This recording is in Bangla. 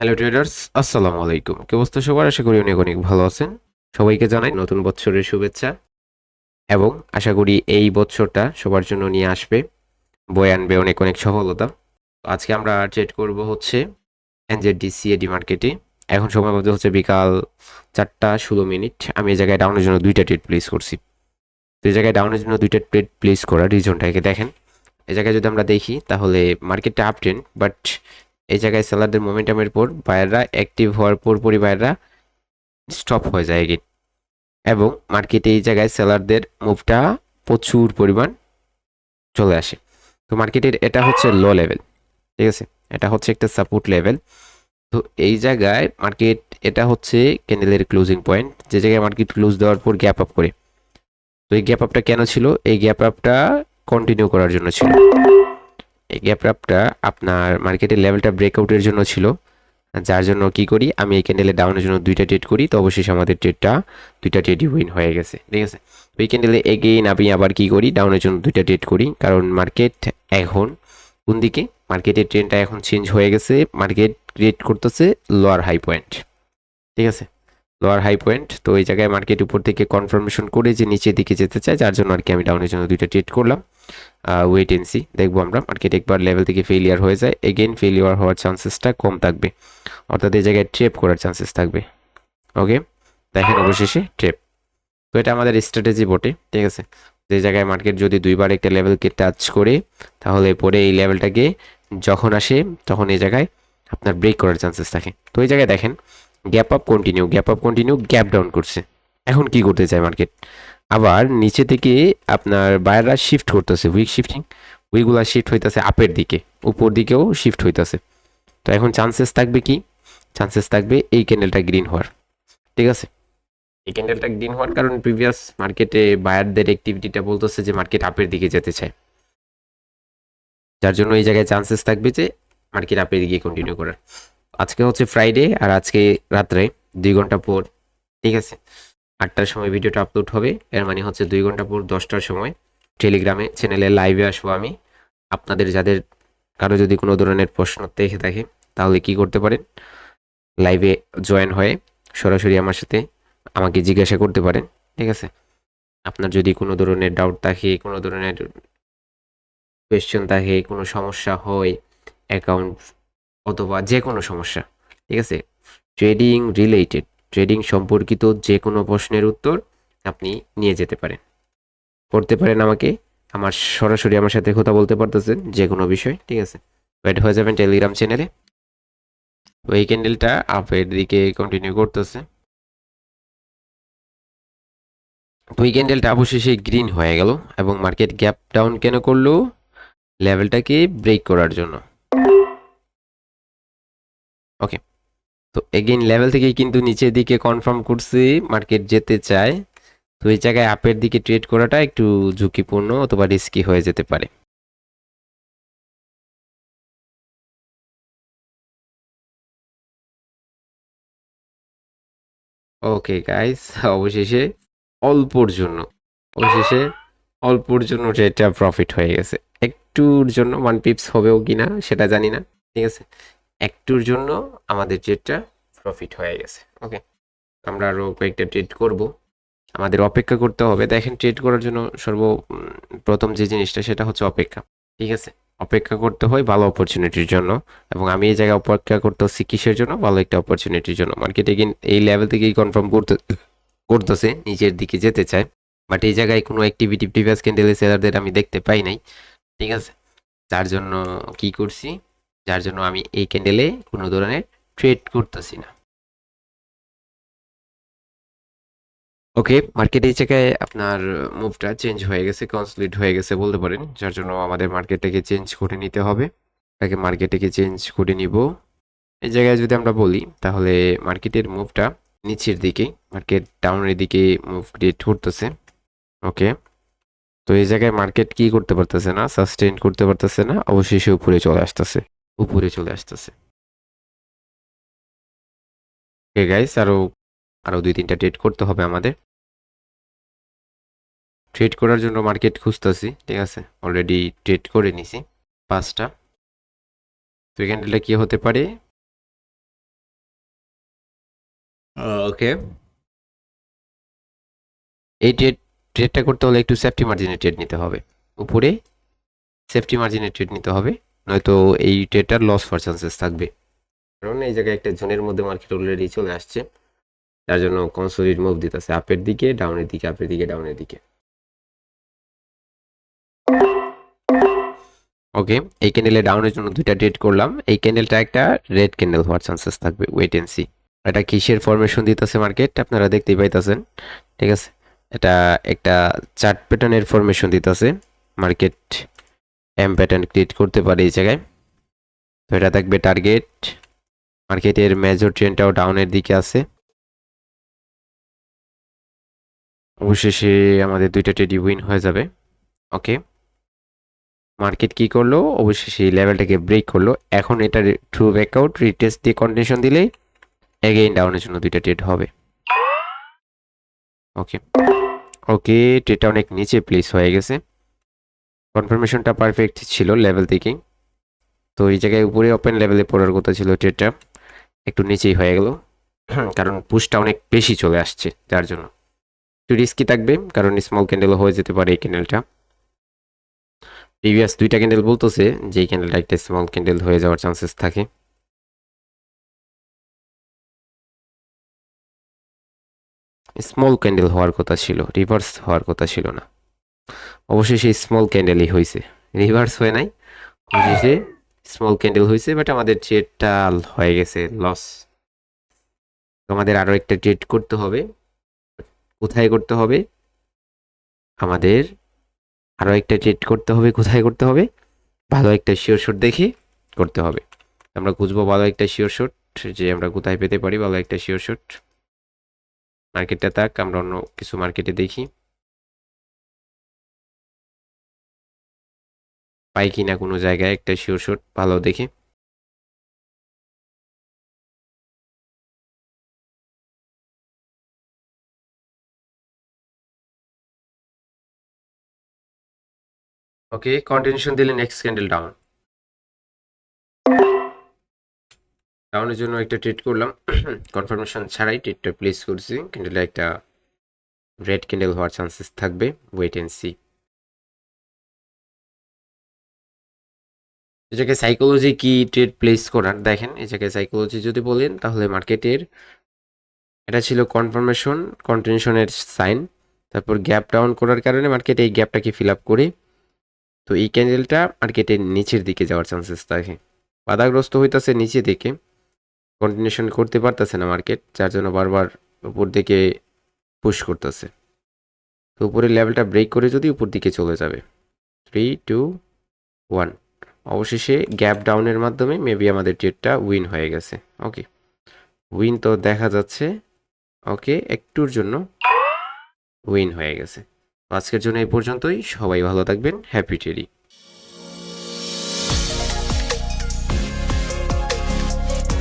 হ্যালো ট্রেডার্স আসসালামু আলাইকুম কে অবস্থা সবার? আশা করি অনেক অনেক ভালো আছেন। সবাইকে জানাই নতুন বছরের শুভেচ্ছা। এবং আশা করি এই বছরটা সবার জন্য নিয়ে আসবে। বয়ে আনবে অনেক অনেক সফলতা। আজকে আমরা ট্রেড করব হচ্ছে এনজেডি সিএডি মার্কেটে এখন সময় মধ্যে হচ্ছে বিকাল চারটা ষোলো মিনিট। আমি এই জায়গায় ডাউনের জন্য দুইটা ট্রেড প্লেস করছি। তো এই জায়গায় ডাউনের জন্য দুইটা ট্রেড প্লেস করার রিজনটাকে দেখেন। এই জায়গায় যদি আমরা দেখি, তাহলে মার্কেটটা আপ বাট এই জায়গায় সেলারদের মোমেন্টামের পর বায়াররা অ্যাক্টিভ হওয়ার পরপরই বায়াররা স্টপ হয়ে যায় এগেন এবং মার্কেটে এই জায়গায় সেলারদের মুভটা প্রচুর পরিমাণ চলে আসে। তো মার্কেটের এটা হচ্ছে লো লেভেল ঠিক আছে? এটা হচ্ছে একটা সাপোর্ট লেভেল তো এই জায়গায় মার্কেট এটা হচ্ছে ক্যান্ডেলের ক্লোজিং পয়েন্ট যে জায়গায় মার্কেট ক্লোজ দেওয়ার পর গ্যাপ আপ করে। তো এই গ্যাপ আপটা কেন ছিল? এই গ্যাপ আপটা কন্টিনিউ করার জন্য ছিল। এই গ্যাপ আপটা আপনার মার্কেটের লেভেলটা ব্রেকআউটের জন্য ছিল। যার জন্য কি করি? আমি এই ক্যান্ডেলে ডাউনের জন্য দুইটা ট্রেড করি, তো অবশেষে আমাদের ট্রেডটা দুইটা ট্রেডই উইন হয়ে গেছে, ঠিক আছে? এই ক্যান্ডেলে এগেইন আমি আবার কি করি? ডাউনের জন্য দুইটা ট্রেড করি, কারণ মার্কেট এখন কোন দিকে? মার্কেটের ট্রেনটা এখন চেঞ্জ হয়ে গেছে মার্কেট ক্রিয়েট করতেছে লোয়ার হাই পয়েন্ট ঠিক আছে? লোয়ার হাই পয়েন্ট তো এই জায়গায় মার্কেট উপর থেকে কনফার্মেশন করে যে নিচের দিকে যেতে চায়, যার জন্য আর কি আমি ডাউনের জন্য দুইটা ট্রেড করলাম। ওয়েট এন সি দেখব আমরা মার্কেট একবার লেভেল থেকে ফেলিয়ার হয়ে যায়। এগেন ফেলিয়ার হওয়ার চান্সেসটা কম থাকবে। অর্থাৎ এই জায়গায় ট্রেপ করার চান্সেস থাকবে। ওকে দেখেন অবশেষে ট্রেপ তো এটা আমাদের স্ট্র্যাটেজি বটে, ঠিক আছে? যে জায়গায় মার্কেট যদি দুইবার একটা লেভেলকে টাচ করে, তাহলে পরে এই লেভেলটাকে যখন আসে, তখন এই জায়গায় আপনার ব্রেক করার চান্সেস থাকে। তো এই জায়গায় দেখেন gap up continue gap up continue gap down করছে। এখন কি করতে চায় মার্কেট আবার নিচে থেকে আপনার বায়াররা শিফট করতেছে উইক শিফটিং উইকগুলা শিফট হইতেছে আপের দিকে, উপর দিকেও শিফট হইতেছে। তো এখন চান্সেস থাকবে কি? চান্সেস থাকবে এই ক্যান্ডেলটা গ্রিন হওয়ার, ঠিক আছে? এই ক্যান্ডেলটা গ্রিন হওয়ার কারণ প্রিভিয়াস মার্কেটে বায়ারদের অ্যাক্টিভিটিটা বলতেছে যে মার্কেট আপের দিকে যেতে চায়। যার জন্য এই জায়গায় চান্সেস থাকবে যে মার্কেট আপের দিকে কন্টিনিউ করার। আজকে হচ্ছে ফ্রাইডে আর আজকে রাত্রে দুই ঘণ্টা পর, ঠিক আছে? আটটার সময় ভিডিওটা আপলোড হবে। এর মানে হচ্ছে দুই ঘণ্টা পর দশটার সময় টেলিগ্রামে চ্যানেলে লাইভে আসব আমি। আপনাদের যাদের কারও যদি কোনো ধরনের প্রশ্ন দেখে থাকে, তাহলে কি করতে পারেন? লাইভে জয়েন হয়ে সরাসরি আমার সাথে আমাকে জিজ্ঞাসা করতে পারেন, ঠিক আছে? আপনার যদি কোনো ধরনের ডাউট থাকে, কোনো ধরনের কোয়েশ্চেন থাকে, কোনো সমস্যা হয় অ্যাকাউন্ট অথবা যে কোনো সমস্যা, ঠিক আছে? ট্রেডিং রিলেটেড ট্রেডিং সম্পর্কিত যে কোনো প্রশ্নের উত্তর আপনি নিয়ে যেতে পারেন। করতে পারেন আমাকে। আমার সরাসরি আমার সাথে কথা বলতে পারতেছেন যে কোনো বিষয়, ঠিক আছে? ওয়েট হয়ে যাবেন টেলিগ্রাম চ্যানেলে এই ক্যান্ডেলটা আপের দিকে কন্টিনিউ করতেছে। এই ক্যান্ডেলটা অবশেষে গ্রিন হয়ে গেল এবং মার্কেট গ্যাপ ডাউন কেন করল? লেভেলটাকে ব্রেক করার জন্য। তো এগেইন লেভেল থেকে কিন্তু নিচের দিকে কনফার্ম করছি মার্কেট যেতে চায়। তো এই জায়গায় আপের দিকে ট্রেড করাটা একটু ঝুঁকিপূর্ণ অথবা রিস্কি হয়ে যেতে পারে। ওকে গাইস অবশেষে অল্পর জন্য, অবশেষে অল্পর জন্য ট্রেডটা প্রফিট হয়ে গেছে। একটুর জন্য ওয়ান পিপস হবেও কি না সেটা জানি না, ঠিক আছে? একটুর জন্য আমাদের ট্রেডটা প্রফিট হয়ে গেছে ওকে আমরা আরও কয়েকটা ট্রেড করব। আমাদের অপেক্ষা করতে হবে। দেখেন ট্রেড করার জন্য সর্ব প্রথম যে জিনিসটা সেটা হচ্ছে অপেক্ষা, ঠিক আছে? অপেক্ষা করতে হয় ভালো অপরচুনিটির জন্য এবং আমি এই জায়গায় অপেক্ষা করতেছি কিসের জন্য? ভালো একটা অপরচুনিটির জন্য। মার্কেটে কিন্তু এই লেভেল থেকেই কনফার্ম করতে, করতেছে নিচের দিকে যেতে চায়। বাট এই জায়গায় কোনো অ্যাক্টিভিটি প্রিভিয়াস ক্যান্ডেলে সেলারদের আমি দেখতে পাই নাই, ঠিক আছে? তার জন্য কি করছি? যার জন্য আমি এই ক্যান্ডেলে কোনো ধরনের ট্রেড করতেছি না। ওকে মার্কেট এই জায়গায় আপনার মুভটা চেঞ্জ হয়ে গেছে কনসলিড হয়ে গেছে বলতে পারেন, যার জন্য আমাদের মার্কেটটাকে চেঞ্জ করে নিতে হবে। তাকে মার্কেটটাকে চেঞ্জ করে নিব। এই জায়গায় যদি আমরা বলি, তাহলে মার্কেটের মুভটা নিচের দিকে মার্কেট ডাউনের দিকে মুভ ক্রিয়েট করতেছে। ওকে তো এই জায়গায় মার্কেট কি করতে পারতেছে না সাস্টেইন করতে পারতেছে না, অবশেষে উপরে চলে আসতেছে। উপরে চলে আসতেছে। ওকে গাইস আরও আরও দুই তিনটা ট্রেড করতে হবে আমাদের। ট্রেড করার জন্য মার্কেট খুঁজতেছি ঠিক আছে? অলরেডি ট্রেড করে নিছি পাঁচটা। তো ক্যান্ডেলটা কি হতে পারে? ওকে এই ট্রেড ট্রেডটা করতে হলে একটু সেফটি মার্জিনে ট্রেড নিতে হবে। উপরে সেফটি মার্জিনে ট্রেড নিতে হবে। নয়তো এই ট্রেডটার লস হওয়ার চান্সেস থাকবে। কারণ এই জায়গায় একটা জোনের মধ্যে মার্কেট অলরেডি চলে আসছে। তার জন্য কনসোলিড মুভ দিতেছে আপের দিকে ডাউনের দিকে আপের দিকে ডাউনের দিকে। ওকে এই ক্যান্ডেলে ডাউনের জন্য দুইটা ডেট করলাম। এই ক্যান্ডেলটা একটা রেড ক্যান্ডেল হওয়ার চান্সেস থাকবে ওয়েট এন্ড সি এটা কিসের ফরমেশন দিতেছে মার্কেট আপনারা দেখতেই পাইতেছেন। ঠিক আছে? এটা একটা চার্ট প্যাটার্নের ফরমেশন দিতেছে মার্কেট এম প্যাটার্ন ক্রিয়েট করতে পারে এই জায়গায়। তো এটা থাকবে টার্গেট মার্কেটের মেজর ট্রেনটাও ডাউনের দিকে আছে। অবশেষে আমাদের দুইটা ট্রেডি উইন হয়ে যাবে। ওকে মার্কেট কি করল? অবশেষে এই লেভেলটাকে ব্রেক করল। এখন এটা ট্রু ব্যাকআউট রিটেস্ট দিয়ে কন্ডিশন দিলেই এগেইন ডাউনের জন্য দুইটা ট্রেড হবে। ওকে ওকে ট্রেডটা অনেক নিচে প্লেস হয়ে গেছে। কনফার্মেশনটা পারফেক্ট ছিল লেভেল থেকে তো এই জায়গায় উপরে ওপেন লেভেলে পড়ার কথা ছিল ট্রেডটা একটু নিচেই হয়ে গেল। কারণ পুশটা অনেক বেশি চলে আসছে, যার জন্য। একটু রিস্কি থাকবে, কারণ স্মল ক্যান্ডেলও হয়ে যেতে পারে এই ক্যান্ডেলটা প্রিভিয়াস দুইটা ক্যান্ডেল বলতেছে যে ক্যান্ডেলটা একটা স্মল ক্যান্ডেল হয়ে যাওয়ার চান্সেস থাকে। স্মল ক্যান্ডেল হওয়ার কথা ছিল রিভার্স হওয়ার কথা ছিল না। অবশেষে স্মল ক্যান্ডেলই হয়েছে রিভার্স হয়ে নাই। অবশেষে স্মল ক্যান্ডেল হয়েছে বাট আমাদের ট্রেডটা হয়ে গেছে লস আমাদের আরও একটা ট্রেড করতে হবে। কোথায় করতে হবে? আমাদের আরও একটা ট্রেড করতে হবে, কোথায় করতে হবে? ভালো একটা শিওর শট দেখে করতে হবে। আমরা খুঁজবো ভালো একটা শিওর শট যে আমরা কোথায় পেতে পারি ভালো একটা শিওর শট মার্কেটটা থাক, আমরা অন্য কিছু মার্কেটে দেখি। পাই কি না কোনো জায়গায়, একটা শিওর শট ভালো দেখে। ওকে কন্টিনিউশন দিলে নেক্সট ক্যান্ডেল ডাউন ডাউনের জন্য একটা ট্রেড করলাম। কনফার্মেশন ছাড়াই ট্রেডটা প্লেস করছি। ক্যান্ডেলে একটা রেড ক্যান্ডেল হওয়ার চান্সেস থাকবে। ওয়েট এন্ড সি জায়গায় সাইকোলজি কি ট্রেড প্লেস করার? দেখেন জায়গায় সাইকোলজি যদি বলেন, তাহলে মার্কেটের এটা ছিল কনফার্মেশন কন্টিনিউশনের সাইন তারপর গ্যাপ ডাউন করার কারণে মার্কেট এই গ্যাপটাকে ফিল আপ করে, তো এই ক্যান্ডেলটা মার্কেটের নিচের দিকে যাওয়ার চান্সেস থাকে। বাধাগ্রস্ত হইতেছে নিচে দিকে কন্টিনিউশন করতে পারতেছে না মার্কেট যার জন্য বারবার উপর দিকে পুশ করতেছে। তো উপরের লেভেলটা ব্রেক করে যদি উপর দিকে চলে যাবে থ্রি টু ওয়ান অবশেষে গ্যাপ ডাউনের মাধ্যমে মেবি আমাদের ট্রেডটা উইন হয়ে গেছে। ওকে উইন তো দেখা যাচ্ছে। ওকে একটুর জন্য উইন হয়ে গেছে। আজকের জন্য এই পর্যন্তই। সবাই ভালো থাকবেন। Happy trading